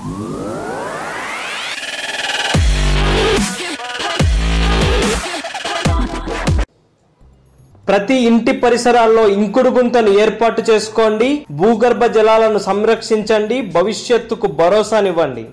ప్రతి ఇంటి పరిసరాల్లో ఇంకుడు గుంతలు ఏర్పాటు చేసుకోండి. భూగర్భ జలాలను సంరక్షించండి. భవిష్యత్తుకు భరోసానివ్వండి.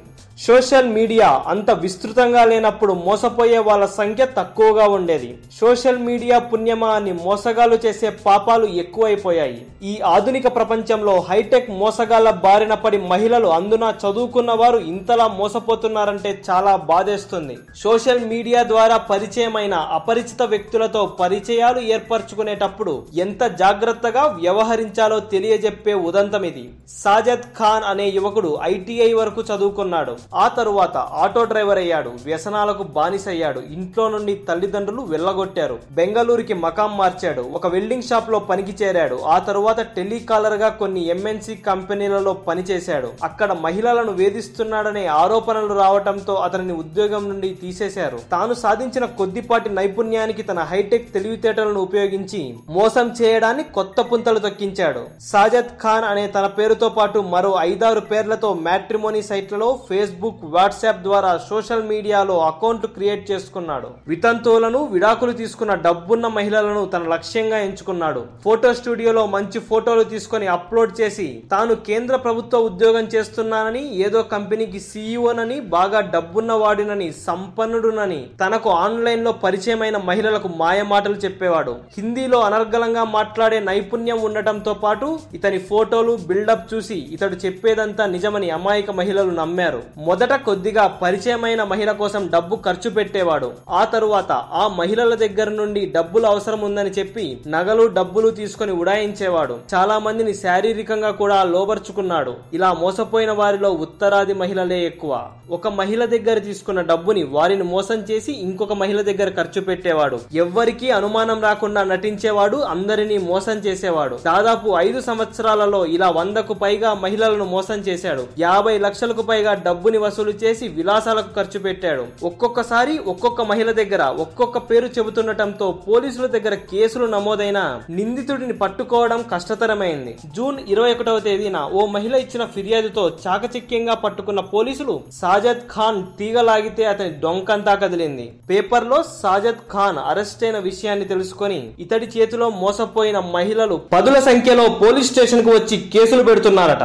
సోషల్ మీడియా అంత విస్తృతంగా లేనప్పుడు మోసపోయే వాళ్ళ సంఖ్య తక్కువగా ఉండేది. సోషల్ మీడియా పుణ్యమా అని మోసగాలు చేసే పాపాలు ఎక్కువైపోయాయి. ఈ ఆధునిక ప్రపంచంలో హైటెక్ మోసగాళ్ళ బారిన పడి మహిళలు అందున చదువుకున్న వారు ఇంతలా మోసపోతున్నారంటే చాలా బాధేస్తుంది. సోషల్ మీడియా ద్వారా పరిచయమైన అపరిచిత వ్యక్తులతో పరిచయాలు ఏర్పరచుకునేటప్పుడు ఎంత జాగ్రత్తగా వ్యవహరించాలో తెలియజెప్పే ఉదంతం ఇది సాజద్ ఖాన్ అనే యువకుడు ఐటీఐ వరకు చదువుకున్నాడు. ఆ తరువాత ఆటో డ్రైవర్ అయ్యాడు వ్యసనాలకు బానిసయ్యాడు ఇంట్లో నుండి తల్లిదండ్రులు వెళ్ళగొట్టారు బెంగళూరుకి మకాం మార్చాడు ఒక వెల్డింగ్ షాప్లో పనికి చేరాడు ఆ తరువాత టెలికాలర్గా కొన్ని ఎంఎన్సి కంపెనీలలో పనిచేశాడు అక్కడ మహిళలను వేధిస్తున్నాడనే ఆరోపణలు రావటంతో అతనిని ఉద్యోగం నుండి తీసేశారు. తాను సాధించిన కొద్దిపాటి నైపుణ్యానికి తన హైటెక్ తెలివితేటలను ఉపయోగించి మోసం చేయడాన్ని కొత్త పుంతలు తొక్కించాడు. సాజద్ ఖాన్ అనే తన పేరుతో పాటు మరో ఐదారు పేర్లతో మ్యాట్రిమోనీ సైట్లలో ఫేస్బుక్ ఫేస్బుక్ వాట్సాప్ ద్వారా సోషల్ మీడియాలో అకౌంట్ క్రియేట్ చేసుకున్నాడు. వితంతువులను విడాకులు తీసుకున్న డబ్బున్న మహిళలను తన లక్ష్యంగా ఎంచుకున్నాడు. ఫోటో స్టూడియోలో మంచి ఫోటోలు తీసుకొని అప్లోడ్ చేసి తాను కేంద్ర ప్రభుత్వ ఉద్యోగం చేస్తున్నానని ఏదో కంపెనీకి సీఈఓనని బాగా డబ్బున్న వాడినని సంపన్నుడునని తనకు ఆన్లైన్లో పరిచయమైన మహిళలకు మాయ మాటలు చెప్పేవాడు. హిందీలో అనర్గళంగా మాట్లాడే నైపుణ్యం ఉండటంతో పాటు ఇతని ఫోటోలు బిల్డప్ చూసి ఇతడు చెప్పేదంతా నిజమని అమాయక మహిళలు నమ్మారు. మొదట కొద్దిగా పరిచయమైన మహిళ కోసం డబ్బు ఖర్చు పెట్టేవాడు. ఆ తరువాత ఆ మహిళల దగ్గర నుండి డబ్బులు అవసరం ఉందని చెప్పి నగలు డబ్బులు తీసుకొని ఉడాయించేవాడు. చాలా మందిని శారీరకంగా కూడా లోబర్చుకున్నాడు. ఇలా మోసపోయిన వారిలో ఉత్తరాది మహిళలే ఎక్కువ. ఒక మహిళ దగ్గర తీసుకున్న డబ్బుని వారిని మోసం చేసి ఇంకొక మహిళ దగ్గర ఖర్చు పెట్టేవాడు. ఎవ్వరికీ అనుమానం రాకుండా నటించేవాడు అందరినీ మోసం చేసేవాడు. దాదాపు ఐదు సంవత్సరాలలో ఇలా వందకు పైగా మహిళలను మోసం చేశాడు. యాభై లక్షలకు పైగా డబ్బుని డబ్బుని వసూలు చేసి విలాసాలకు ఖర్చు పెట్టాడు. ఒక్కొక్కసారి ఒక్కొక్క మహిళ దగ్గర ఒక్కొక్క పేరు చెబుతుండటంతో పోలీసుల దగ్గర కేసులు నమోదైన నిందితుడిని పట్టుకోవడం కష్టతరమైంది. జూన్ ఇరవై ఒకటవ తేదీన ఓ మహిళ ఇచ్చిన ఫిర్యాదుతో చాకచక్యంగా పట్టుకున్న పోలీసులు సాజద్ ఖాన్ తీగలాగితే అతని డొంకంతా కదిలింది. పేపర్లో సాజద్ ఖాన్ అరెస్ట్ అయిన విషయాన్ని తెలుసుకొని ఇతడి చేతిలో మోసపోయిన మహిళలు పదుల సంఖ్యలో పోలీస్ స్టేషన్కు వచ్చి కేసులు పెడుతున్నారట.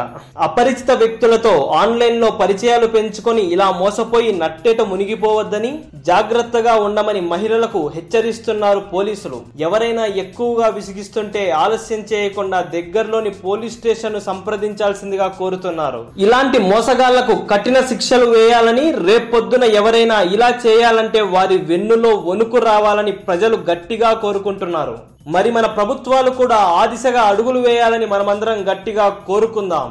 అపరిచిత వ్యక్తులతో ఆన్లైన్లో పరిచయాలు పెంచుకొని ఇలా మోసపోయి నట్టేట మునిగిపోవద్దని జాగ్రత్తగా ఉండమని మహిళలకు హెచ్చరిస్తున్నారు పోలీసులు. ఎవరైనా ఎక్కువగా విసిగిస్తుంటే ఆలస్యం చేయకుండా దగ్గరలోని పోలీస్ స్టేషన్ సంప్రదించాల్సిందిగా కోరుతున్నారు. ఇలాంటి మోసగాళ్ళకు కఠిన శిక్షలు వేయాలని రేపొద్దున ఎవరైనా ఇలా చేయాలంటే వారి వెన్నులో వణుకు రావాలని ప్రజలు గట్టిగా కోరుకుంటున్నారు. మరి మన ప్రభుత్వాలు కూడా ఆ దిశగా అడుగులు వేయాలని మనమందరం గట్టిగా కోరుకుందాం.